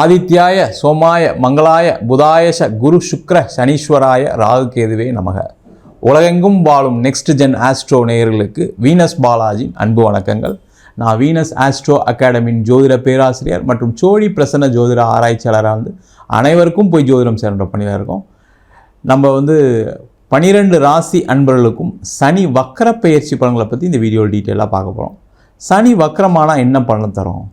ஆதித்யாய சோமாய மங்களாய புதாயச குரு சுக்ர சனீஸ்வராய ராகு கேதுவே நமக. உலகெங்கும் வாழும் நெக்ஸ்ட் ஜென் ஆஸ்ட்ரோ நேயர்களுக்கு வீனஸ் பாலாஜியின் அன்பு வணக்கங்கள். நான் வீனஸ் ஆஸ்ட்ரோ அகாடமியின் ஜோதிட பேராசிரியர் மற்றும் சோழி பிரசன்ன ஜோதிட ஆராய்ச்சியாளராக வந்து அனைவருக்கும் போய் ஜோதிடம் சேர்ந்த பணியில் இருக்கோம். நம்ம வந்து பனிரெண்டு ராசி அன்பர்களுக்கும் சனி வக்கர பெயர்ச்சி பலன்களை பற்றி இந்த வீடியோ டீட்டெயிலாக பார்க்க போகிறோம் சனி வக்கரமானால் என்ன பலன் தரும்?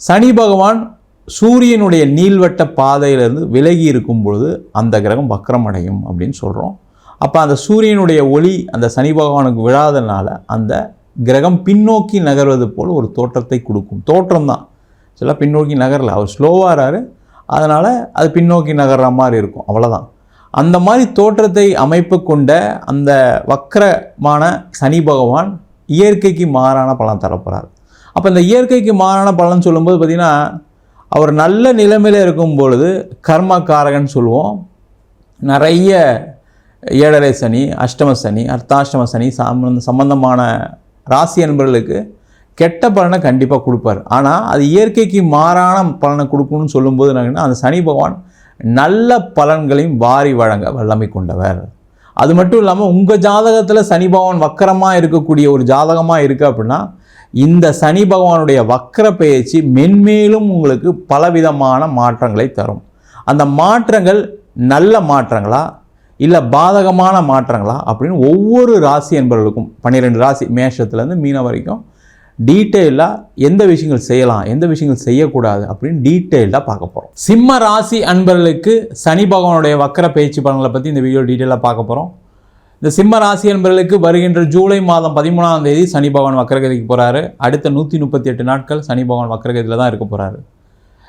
சனி பகவான் சூரியனுடைய நீள்வட்ட பாதையிலிருந்து விலகி இருக்கும் பொழுது அந்த கிரகம் வக்கரம் அடையும் அப்படின்னு சொல்கிறோம் அப்போ அந்த சூரியனுடைய ஒளி அந்த சனி பகவானுக்கு விழாதனால அந்த கிரகம் பின்னோக்கி நகர்வது போல் ஒரு தோற்றத்தை கொடுக்கும். தோற்றம் தான் சில பின்னோக்கி நகரல. அவர் ஸ்லோவாகிறாரு அதனால் அது பின்னோக்கி நகர்ற மாதிரி இருக்கும். அவ்வளோதான் அந்த மாதிரி தோற்றத்தை அமைப்பு கொண்ட அந்த வக்கரமான சனி பகவான் இயற்கைக்கு மாறான பலன் தரப்போகிறார் அப்போ இந்த இயற்கைக்கு மாறான பலன் சொல்லும்போது பார்த்திங்கன்னா அவர் நல்ல நிலைமையில் இருக்கும் பொழுது கர்மக்காரகன் சொல்லுவோம். நிறைய ஏழரை சனி அஷ்டம சனி அர்த்தாஷ்டம சனி சம்பந்த சம்பந்தமான ராசி என்பவர்களுக்கு கெட்ட பலனை கண்டிப்பாக கொடுப்பார். ஆனால் அது இயற்கைக்கு மாறான பலனை கொடுக்கணும்னு சொல்லும்போது என்னங்கன்னா அந்த சனி பகவான் நல்ல பலன்களையும் வாரி வழங்க வல்லமை கொண்டவர். அது மட்டும் இல்லாமல் உங்கள் ஜாதகத்தில் சனி பகவான் வக்கரமாக இருக்கக்கூடிய ஒரு ஜாதகமாக இருக்குது அப்படின்னா இந்த சனி பகவானுடைய வக்கர பயிற்சி மென்மேலும் உங்களுக்கு பலவிதமான மாற்றங்களை தரும். அந்த மாற்றங்கள் நல்ல மாற்றங்களா? இல்லை பாதகமான மாற்றங்களா? அப்படின்னு ஒவ்வொரு ராசி என்பவர்களுக்கும் பன்னிரெண்டு ராசி மேஷத்துலேருந்து மீன வரைக்கும் டீட்டெயிலாக எந்த விஷயங்கள் செய்யலாம் எந்த விஷயங்கள் செய்யக்கூடாது அப்படின்னு டீட்டெயிலாக பார்க்க போகிறோம் சிம்ம ராசி அன்பர்களுக்கு சனி பகவானுடைய வக்கர பயிற்சி பலன்களை பற்றி இந்த வீடியோ டீட்டெயிலாக பார்க்க போகிறோம் இந்த சிம்ம ராசி என்பவர்களுக்கு வருகின்ற ஜூலை மாதம் பதிமூணாம் தேதி சனி பகவான் வக்கரகதிக்கு போகிறாரு அடுத்த நூற்றி முப்பத்தி எட்டு நாட்கள் சனி பகவான் வக்கரகதியில் தான் இருக்க போகிறாரு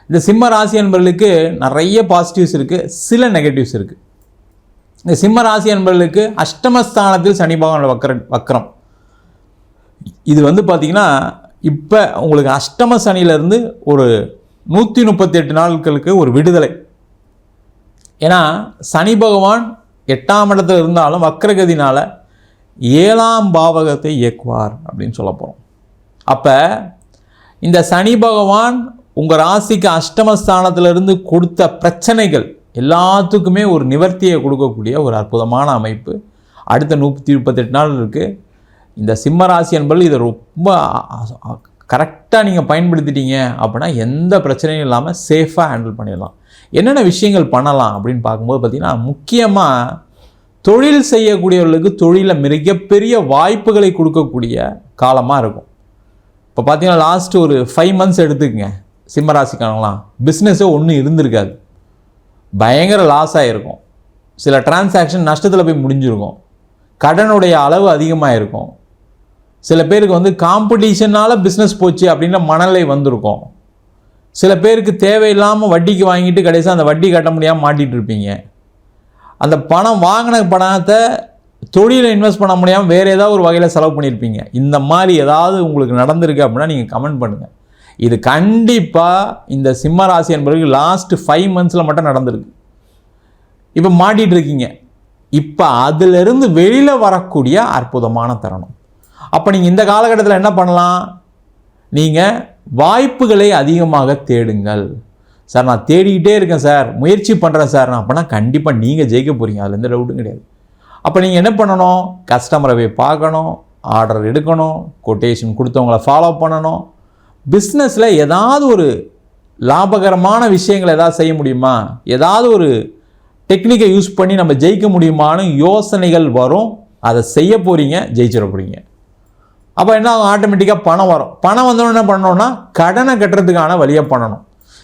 இந்த சிம்ம ராசி என்பவர்களுக்கு நிறைய பாசிட்டிவ்ஸ் இருக்குது சில நெகட்டிவ்ஸ் இருக்குது இந்த சிம்ம ராசி என்பவர்களுக்கு அஷ்டமஸ்தானத்தில் சனி பகவான் வக்கர வக்கரம். இது வந்து பார்த்திங்கன்னா இப்போ உங்களுக்கு அஷ்டம சனியிலேருந்து ஒரு நூற்றி முப்பத்தி எட்டு நாட்களுக்கு ஒரு விடுதலை. ஏன்னா சனி பகவான் எட்டாம் இடத்துல இருந்தாலும் வக்ரகதினால் ஏழாம் பாவகத்தை இயக்குவார் அப்படின்னு சொல்ல போகிறோம் அப்போ இந்த சனி பகவான் உங்கள் ராசிக்கு அஷ்டமஸ்தானத்திலிருந்து கொடுத்த பிரச்சனைகள் எல்லாத்துக்குமே ஒரு நிவர்த்தியை கொடுக்கக்கூடிய ஒரு அற்புதமான அமைப்பு. அடுத்த நூற்றி முப்பத்தெட்டு நாள் இருக்குது இந்த சிம்ம ராசி என்பது இதை ரொம்ப கரெக்டாக நீங்கள் பயன்படுத்திட்டீங்க அப்படின்னா எந்த பிரச்சனையும் இல்லாமல் சேஃபாக ஹேண்டில் பண்ணிடலாம். என்னென்ன விஷயங்கள் பண்ணலாம் அப்படின்னு பார்க்கும்போது பார்த்திங்கன்னா முக்கியமாக தொழில் செய்யக்கூடியவர்களுக்கு தொழிலில் மிகப்பெரிய வாய்ப்புகளை கொடுக்கக்கூடிய காலமாக இருக்கும். இப்போ பார்த்தீங்கன்னா லாஸ்ட்டு ஒரு ஃபைவ் மந்த்ஸ் எடுத்துக்கங்க. சிம்மராசிக்காரங்களாம் பிஸ்னஸே ஒன்றும் இருந்திருக்காது. பயங்கர லாஸ் ஆகிருக்கும் சில டிரான்சாக்ஷன் நஷ்டத்தில் போய் முடிஞ்சிருக்கும். கடனுடைய அளவு அதிகமாக இருக்கும் சில பேருக்கு வந்து காம்படிஷனால் பிஸ்னஸ் போச்சு அப்படின்ற மனநிலை வந்திருக்கும். சில பேருக்கு தேவையில்லாமல் வட்டிக்கு வாங்கிட்டு கடைசியாக அந்த வட்டி கட்ட முடியாமல் மாட்டிகிட்டு இருப்பீங்க. அந்த பணம் வாங்கின பணத்தை தொழிலில் இன்வெஸ்ட் பண்ண முடியாமல் வேறு ஏதாவது ஒரு வகையில் செலவு பண்ணியிருப்பீங்க இந்த மாதிரி ஏதாவது உங்களுக்கு நடந்திருக்கு அப்படின்னா நீங்கள் கமெண்ட் பண்ணுங்கள் இது கண்டிப்பாக இந்த சிம்ம ராசி என்பவருக்கு லாஸ்ட்டு ஃபைவ் மந்த்ஸில் மட்டும் நடந்திருக்கு. இப்போ மாட்டிகிட்டு இருக்கீங்க. இப்போ அதிலிருந்து வெளியில் வரக்கூடிய அற்புதமான தருணம். அப்போ நீங்கள் இந்த காலகட்டத்தில் என்ன பண்ணலாம்? நீங்கள் வாய்ப்புகளை அதிகமாக தேடுங்கள். சார் நான் தேடிக்கிட்டே இருக்கேன் சார். முயற்சி பண்ணுறேன் சார். நான் அப்போனா கண்டிப்பாக நீங்கள் ஜெயிக்க போகிறீங்க அதில் எந்த டவுட்டும் கிடையாது. அப்போ நீங்கள் என்ன பண்ணணும்? கஸ்டமரை போய் பார்க்கணும். ஆர்டர் எடுக்கணும். கொட்டேஷன் கொடுத்தவங்கள ஃபாலோ பண்ணணும். பிஸ்னஸில் ஏதாவது ஒரு லாபகரமான விஷயங்களை ஏதாவது செய்ய முடியுமா? ஏதாவது ஒரு டெக்னிக்கை யூஸ் பண்ணி நம்ம ஜெயிக்க முடியுமான்னு யோசனைகள் வரும். அதை செய்ய போகிறீங்க ஜெயிச்சிட போகிறீங்க அப்போ என்ன ஆகும்? ஆட்டோமேட்டிக்காக பணம் வரும். பணம் வந்தோடனே என்ன பண்ணோன்னா கடனை கட்டுறதுக்கான வழியை பண்ணணும்.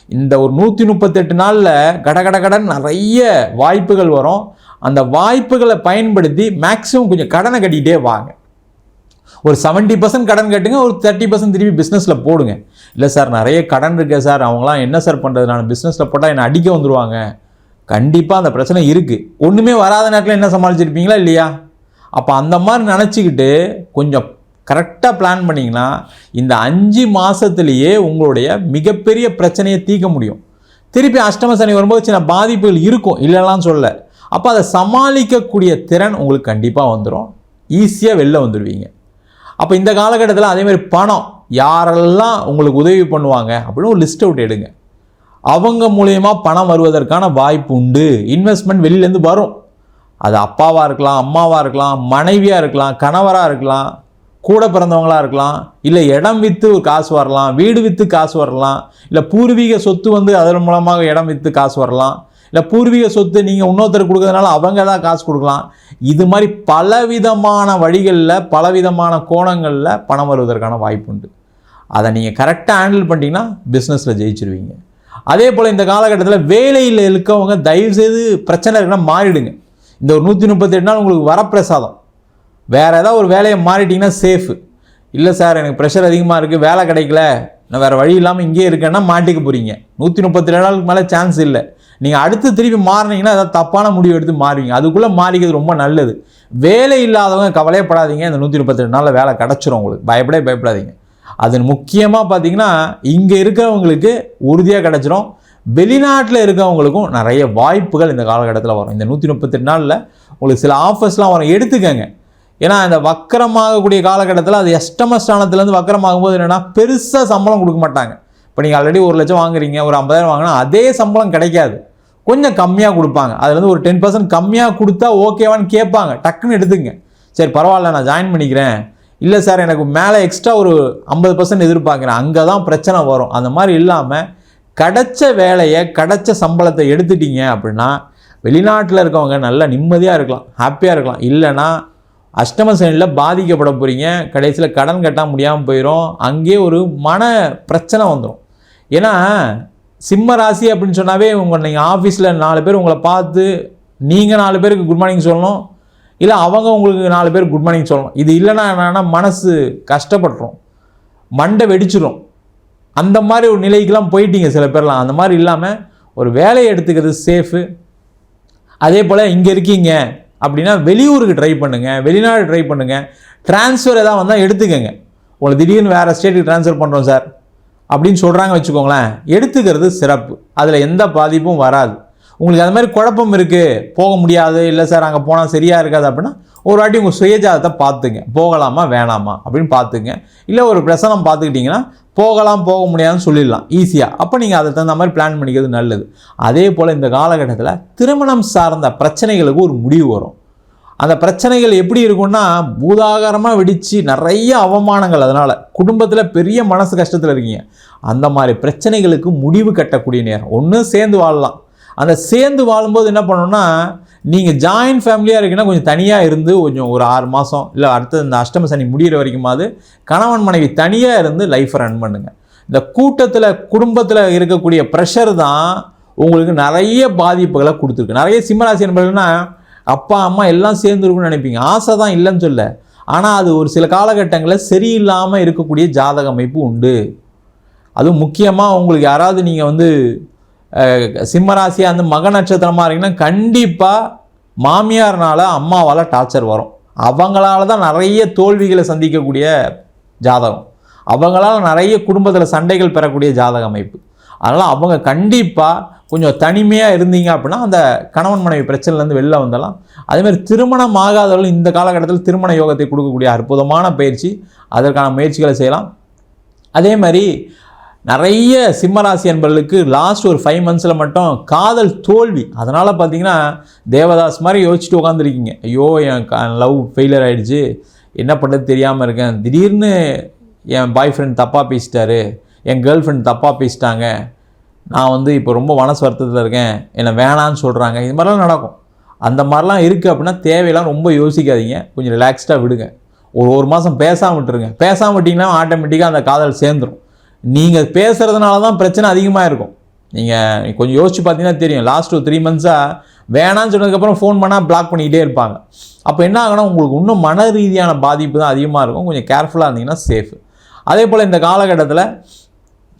இந்த ஒரு நூற்றி முப்பத்தெட்டு நாளில் கட கட கடன் நிறைய வாய்ப்புகள் வரும். அந்த வாய்ப்புகளை பயன்படுத்தி மேக்ஸிமம் கொஞ்சம் கடனை கட்டிக்கிட்டே வாங்க. ஒரு செவன்ட்டி பர்சன்ட் கடன் கட்டுங்க ஒரு தேர்ட்டி பர்சன்ட் திருப்பி பிஸ்னஸில் போடுங்க. இல்லை சார் நிறைய கடன் இருக்கே சார் அவங்களாம் என்ன சார் பண்ணுறது நான் பிஸ்னஸில் போட்டால் என்னை அடிக்க வந்துடுவாங்க கண்டிப்பாக அந்த பிரச்சனை இருக்குது ஒன்றுமே வராத நேரத்தில் என்ன சமாளிச்சிருப்பீங்களா இல்லையா? அப்போ அந்த மாதிரி நினச்சிக்கிட்டு கொஞ்சம் கரெக்டாக பிளான் பண்ணிங்கன்னா இந்த அஞ்சு மாதத்துலேயே உங்களுடைய மிகப்பெரிய பிரச்சனையை தீர்க்க முடியும். திருப்பி அஷ்டம சனி வரும்போது சின்ன பாதிப்புகள் இருக்கும். இல்லைலாம் சொல்ல அப்போ அதை சமாளிக்கக்கூடிய திறன் உங்களுக்கு கண்டிப்பாக வந்துடும் ஈஸியாக வெளில வந்துடுவீங்க அப்போ இந்த காலகட்டத்தில் அதேமாதிரி பணம் யாரெல்லாம் உங்களுக்கு உதவி பண்ணுவாங்க அப்படின்னு ஒரு லிஸ்ட் அவுட் எடுங்க. அவங்க மூலயமா பணம் வருவதற்கான வாய்ப்பு உண்டு. இன்வெஸ்ட்மெண்ட் வெளியிலேருந்து வரும். அது அப்பாவாக இருக்கலாம் அம்மாவாக இருக்கலாம் மனைவியாக இருக்கலாம் கணவராக இருக்கலாம். கூட பிறந்தவங்களாக இருக்கலாம் இல்லை இடம் விற்று காசு வரலாம் வீடு விற்று காசு வரலாம் இல்லை பூர்வீக சொத்து வந்து அதன் மூலமாக இடம் விற்று காசு வரலாம் இல்லை பூர்வீக சொத்து நீங்கள் இன்னொருத்தர் கொடுக்கறதுனால அவங்க தான் காசு கொடுக்கலாம். இது மாதிரி பலவிதமான வழிகளில் பலவிதமான கோணங்களில் பணம் வருவதற்கான வாய்ப்பு உண்டு. அதை நீங்கள் கரெக்டாக ஹேண்டில் பண்ணிட்டீங்கன்னா பிஸ்னஸில் ஜெயிச்சிருவீங்க. அதே போல் இந்த காலகட்டத்தில் வேலையில் இருக்கவங்க தயவுசெய்து பிரச்சனை இருக்குன்னா மாறிடுங்க. இந்த ஒரு நூற்றி முப்பத்தெட்டு நாள் உங்களுக்கு வரப்பிரசாதம். வேறு ஏதாவது ஒரு வேலையை மாறிட்டிங்கன்னா சேஃபு இல்லை சார் எனக்கு ப்ரெஷர் அதிகமாக இருக்குது வேலை கிடைக்கல நான் வேறு வழி இல்லாமல் இங்கேயே இருக்கேன்னா மாட்டிக்க போகிறீங்க நூற்றி முப்பத்தி ரெண்டு நாளுக்கு மேலே சான்ஸ் இல்லை. நீங்கள் அடுத்து திருப்பி மாறினீங்கன்னா ஏதாவது தப்பான முடிவு எடுத்து மாறுவீங்க. அதுக்குள்ளே மாறிக்கிறது ரொம்ப நல்லது. வேலை இல்லாதவங்க கவலையப்படாதீங்க. இந்த நூற்றி முப்பத்தி ரெண்டு நாளில் வேலை கிடச்சிரும் உங்களுக்கு. பயப்படே பயப்படாதீங்க. அது முக்கியமாக பார்த்தீங்கன்னா இங்கே இருக்கிறவங்களுக்கு உறுதியாக கிடச்சிரும். வெளிநாட்டில் இருக்கவங்களுக்கும் நிறைய வாய்ப்புகள் இந்த காலகட்டத்தில் வரும். இந்த நூற்றி முப்பத்தெட்டு நாளில் உங்களுக்கு சில ஆஃபர்ஸ்லாம் வரும். எடுத்துக்கங்க. ஏன்னா இந்த வக்கரமாகக்கூடிய காலகட்டத்தில் அது எஸ்டம ஸ்தானத்துலேருந்து வக்கரமாகும் போது என்னென்னா பெருசாக சம்பளம் கொடுக்க மாட்டாங்க. இப்போ நீங்கள் ஆல்ரெடி ஒரு லட்சம் வாங்குறீங்க ஒரு ஐம்பதாயிரம் வாங்கினா அதே சம்பளம் கிடைக்காது. கொஞ்சம் கம்மியாக கொடுப்பாங்க. அதுலேருந்து ஒரு டென் பர்சன்ட் கம்மியாக கொடுத்தா ஓகேவான்னு கேட்பாங்க. டக்குன்னு எடுத்துங்க. சரி பரவாயில்ல நான் ஜாயின் பண்ணிக்கிறேன். இல்லை சார் எனக்கு மேலே எக்ஸ்ட்ரா ஒரு ஐம்பது பர்சன்ட் எதிர்பார்க்குறேன். அங்கே தான் பிரச்சனை வரும். அந்த மாதிரி இல்லாமல் கிடைச்ச வேலையை கிடைச்ச சம்பளத்தை எடுத்துட்டீங்க அப்படின்னா வெளிநாட்டில் இருக்கவங்க நல்லா நிம்மதியாக இருக்கலாம் ஹாப்பியாக இருக்கலாம். இல்லைன்னா அஷ்டம சனியில் பாதிக்கப்பட போகிறீங்க கடைசியில் கடன் கட்ட முடியாமல் போயிடும் அங்கேயே ஒரு மன பிரச்சனை வந்துடும் ஏன்னா சிம்ம ராசி அப்படின்னு சொன்னாவே உங்கள் நீங்கள் ஆஃபீஸில் நாலு பேர் உங்களை பார்த்து நீங்கள் நாலு பேருக்கு குட் மார்னிங் சொல்லணும். இல்லை அவங்க உங்களுக்கு நாலு பேர் குட் மார்னிங் சொல்லணும். இது இல்லைன்னா என்னன்னா மனசு கஷ்டப்பட்டுரும். மண்டை வெடிச்சிடும் அந்த மாதிரி ஒரு நிலைக்கெலாம் போயிட்டீங்க சில பேர்லாம். அந்த மாதிரி இல்லாமல் ஒரு வேலையை எடுத்துக்கிறது சேஃபு அதே போல் இங்கே இருக்கீங்க. அப்படின்னா வெளியூருக்கு ட்ரை பண்ணுங்கள் வெளிநாடு ட்ரை பண்ணுங்கள் ட்ரான்ஸ்ஃபர் எதாவது வந்தால் எடுத்துக்கங்க. உங்களை திடீர்னு வேறு ஸ்டேட்டுக்கு ட்ரான்ஸ்ஃபர் பண்ணுறோம் சார் அப்படின்னு சொல்கிறாங்க வச்சுக்கோங்களேன். எடுத்துக்கிறது சிறப்பு. அதில் எந்த பாதிப்பும் வராது. உங்களுக்கு அது மாதிரி குழப்பம் இருக்குது போக முடியாது. இல்லை சார் அங்கே போனால் சரியாக இருக்காது அப்படின்னா ஒரு வாட்டி உங்கள் சுயஜாதத்தை பார்த்துங்க. போகலாமா வேணாமா அப்படின்னு பார்த்துங்க. இல்லை ஒரு பிரசனம் பார்த்துக்கிட்டிங்கன்னா போகலாம் போக முடியாதுன்னு சொல்லிடலாம். ஈஸியாக அப்போ நீங்கள் அதை தகுந்த மாதிரி பிளான் பண்ணிக்கிறது நல்லது. அதே போல் இந்த காலகட்டத்தில் திருமணம் சார்ந்த பிரச்சனைகளுக்கு ஒரு முடிவு வரும். அந்த பிரச்சனைகள் எப்படி இருக்கும்னா பூதாகாரமாக வெடித்து நிறைய அவமானங்கள் அதனால். குடும்பத்தில் பெரிய மனசு கஷ்டத்தில் இருக்கீங்க. அந்த மாதிரி பிரச்சனைகளுக்கு முடிவு கட்டக்கூடிய நேரம். ஒன்று சேர்ந்து வாழலாம். அந்த சேர்ந்து வாழும்போது என்ன பண்ணணும்னா நீங்கள் ஜாயின்ட் ஃபேமிலியாக இருக்கீங்கன்னா கொஞ்சம் தனியாக இருந்து கொஞ்சம் ஒரு ஆறு மாதம் இல்லை அடுத்தது இந்த அஷ்டம சனி முடிகிற வரைக்குமாவது கணவன் மனைவி தனியாக இருந்து லைஃப்பை ரன் பண்ணுங்கள் இந்த கூட்டத்தில் குடும்பத்தில் இருக்கக்கூடிய ப்ரெஷர் தான் உங்களுக்கு நிறைய பாதிப்புகளை கொடுத்துருக்கு. நிறைய சிம்மராசி என்பதுனா அப்பா அம்மா எல்லாம் சேர்ந்துருக்குன்னு நினைப்பீங்க. ஆசை தான் இல்லைன்னு சொல்ல. ஆனால் அது ஒரு சில காலகட்டங்களில் சரியில்லாமல் இருக்கக்கூடிய ஜாதக அமைப்பு உண்டு. அதுவும் முக்கியமாக உங்களுக்கு யாராவது நீங்கள் வந்து சிம்மராசியாக அந்த மக நட்சத்திரமாக இருக்கீங்கன்னா கண்டிப்பாக மாமியார்னால அம்மாவால் டார்ச்சர் வரும். அவங்களால தான் நிறைய தோல்விகளை சந்திக்கக்கூடிய ஜாதகம். அவங்களால நிறைய குடும்பத்தில் சண்டைகள் பெறக்கூடிய ஜாதக அமைப்பு. அதனால் அவங்க கண்டிப்பாக கொஞ்சம் தனிமையாக இருந்தீங்க அப்படின்னா அந்த கணவன் மனைவி பிரச்சனைலேருந்து வெளில வந்தலாம் அதேமாதிரி திருமணம் ஆகாதவர்கள் இந்த காலகட்டத்தில் திருமண யோகத்தை கொடுக்கக்கூடிய அற்புதமான பயிற்சி. அதற்கான முயற்சிகளை செய்யலாம். அதே மாதிரி நிறைய சிம்மராசி என்பர்களுக்கு லாஸ்ட் ஒரு ஃபைவ் மந்த்ஸில் மட்டும் காதல் தோல்வி. அதனால் பார்த்தீங்கன்னா தேவதாஸ் மாதிரி யோசிச்சுட்டு உட்காந்துருக்கீங்க ஐயோ என் லவ் ஃபெயிலியர் ஆகிடுச்சு என்ன பண்ணுறது தெரியாமல் இருக்கேன். திடீர்னு என் பாய் ஃப்ரெண்ட் தப்பாக பேசிட்டாரு. என் கேர்ள் ஃப்ரெண்ட் தப்பாக பேசிட்டாங்க. நான் வந்து இப்போ ரொம்ப மனசு வருத்தத்தில் இருக்கேன். என்னை வேணான்னு சொல்கிறாங்க இது மாதிரிலாம் நடக்கும். அந்த மாதிரிலாம் இருக்குது அப்படின்னா தேவையெல்லாம் ரொம்ப யோசிக்காதீங்க. கொஞ்சம் ரிலாக்ஸ்டாக விடுங்க. ஒரு ஒரு மாதம் பேசாமல் விட்டுருங்க. பேசாமல் விட்டிங்கன்னா ஆட்டோமேட்டிக்காக அந்த காதல் சேர்ந்துடும் நீங்கள் பேசுகிறதுனால தான் பிரச்சனை அதிகமாக இருக்கும் நீங்கள் கொஞ்சம் யோசிச்சு பார்த்தீங்கன்னா தெரியும். லாஸ்ட் ஒரு த்ரீ மந்த்ஸாக வேணான்னு சொன்னதுக்கப்புறம் ஃபோன் பண்ணால் பிளாக் பண்ணிக்கிட்டே இருப்பாங்க. அப்போ என்ன ஆகுனா உங்களுக்கு இன்னும் மன ரீதியான பாதிப்பு தான் அதிகமாக இருக்கும். கொஞ்சம் கேர்ஃபுல்லாக இருந்தீங்கன்னா சேஃப் அதே போல் இந்த காலகட்டத்தில்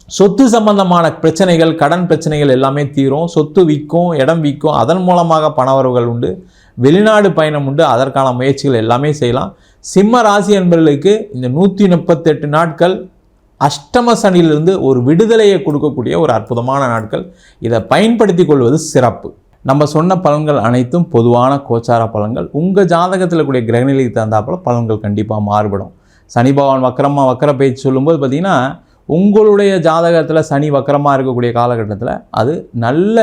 சொத்து சம்பந்தமான பிரச்சனைகள் கடன் பிரச்சனைகள் எல்லாமே தீரும். சொத்து விற்கும் இடம் விற்கும் அதன் மூலமாக பணவரவுகள் உண்டு. வெளிநாடு பயணம் உண்டு. அதற்கான முயற்சிகள் எல்லாமே செய்யலாம். சிம்ம ராசி என்பவர்களுக்கு இந்த நூற்றி முப்பத்தெட்டு நாட்கள் அஷ்டம சனியிலிருந்து ஒரு விடுதலையை கொடுக்கக்கூடிய ஒரு அற்புதமான நாட்கள். இதை பயன்படுத்தி கொள்வது சிறப்பு. நம்ம சொன்ன பலன்கள் அனைத்தும் பொதுவான கோச்சார பலன்கள். உங்கள் ஜாதகத்தில் கூடிய கிரகநிலைக்கு தகுந்தாப்பில் பலன்கள் கண்டிப்பாக மாறுபடும். சனி பகவான் வக்கரமாக வக்கர பேச்சு சொல்லும்போது பார்த்திங்கன்னா உங்களுடைய ஜாதகத்தில் சனி வக்கரமாக இருக்கக்கூடிய காலகட்டத்தில் அது நல்ல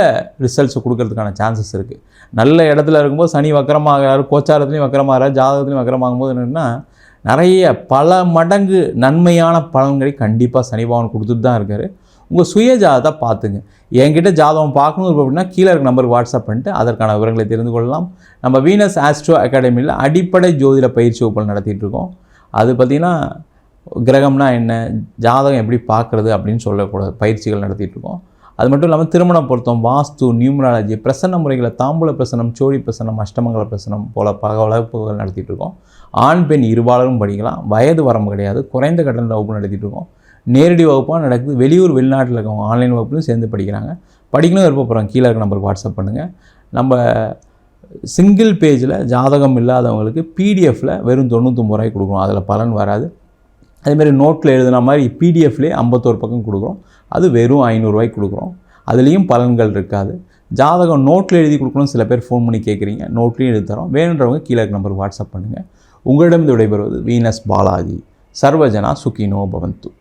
ரிசல்ட்ஸ் கொடுக்கறதுக்கான சான்சஸ் இருக்குது நல்ல இடத்துல இருக்கும்போது சனி வக்கரமாகிறாரு கோச்சாரத்துலேயும் வக்கரமாகிறார் ஜாதகத்துலேயும் வக்கரமாகும் போது என்னென்னா நிறைய பல மடங்கு நன்மையான பலன்களை கண்டிப்பாக சனி கொடுத்துட்டு தான் இருக்கார். உங்கள் சுய ஜாதகத்தை பார்த்துங்க. என்கிட்ட ஜாதகம் பார்க்கணும் அப்படின்னா கீழே இருக்க நம்பருக்கு வாட்ஸ்அப் பண்ணிட்டு அதற்கான விவரங்களை தெரிந்து கொள்ளலாம். நம்ம வீனஸ் ஆஸ்ட்ரோ அகாடமியில் அடிப்படை ஜோதிட பயிற்சி வகுப்புகள் நடத்திட்டுருக்கோம் அது பார்த்திங்கன்னா கிரகம்னா என்ன ஜாதகம் எப்படி பார்க்குறது அப்படின்னு சொல்லக்கூடாது. பயிற்சிகள் நடத்திட்டுருக்கோம் இருக்கோம். அது மட்டும் இல்லாமல் திருமண பொருத்தம் வாஸ்து நியூமராலஜி பிரசன்ன முறைகளை தாம்பூல பிரசனம் சோழி பிரசனம் அஷ்டமங்கல பிரசனம் போல பல வளர்ப்புகள் நடத்திட்டு இருக்கோம். ஆண் பெண் இருபாலரும் படிக்கலாம். வயது வரம்பு கிடையாது. குறைந்த கட்டண வகுப்பு நடத்திட்டு இருக்கோம். நேரடி வகுப்பாக நடக்குது. வெளியூர் வெளிநாட்டில் இருக்கவங்க ஆன்லைன் வகுப்புலையும் சேர்ந்து படிக்கிறாங்க. படிக்கணும் விருப்பப்படுறோம் கீழே இருக்க நம்பருக்கு வாட்ஸ்அப் பண்ணுங்கள் நம்ம சிங்கிள் பேஜில் ஜாதகம் இல்லாதவங்களுக்கு பிடிஎஃப்பில் வெறும் தொண்ணூற்றொம்பது ரூபாய் கொடுக்குறோம் அதில் பலன் வராது. அதேமாதிரி நோட்டில் எழுதுன மாதிரி பிடிஎஃப்லேயே ஐம்பத்தோரு பக்கம் கொடுக்குறோம். அது வெறும் ஐநூறுரூவாய்க்கு கொடுக்குறோம். அதுலேயும் பலன்கள் இருக்காது. ஜாதகம் நோட்டில் எழுதி கொடுக்கணும் சில பேர் ஃபோன் பண்ணி கேட்குறீங்க. நோட்லேயும் எழுதி தரோம். வேணுன்றவங்க கீழே நம்பர் வாட்ஸ்அப் பண்ணுங்கள் உங்களிடம் விடைபெறுவது வீனஸ் பாலாஜி. சர்வஜனா சுகினோ பவந்து.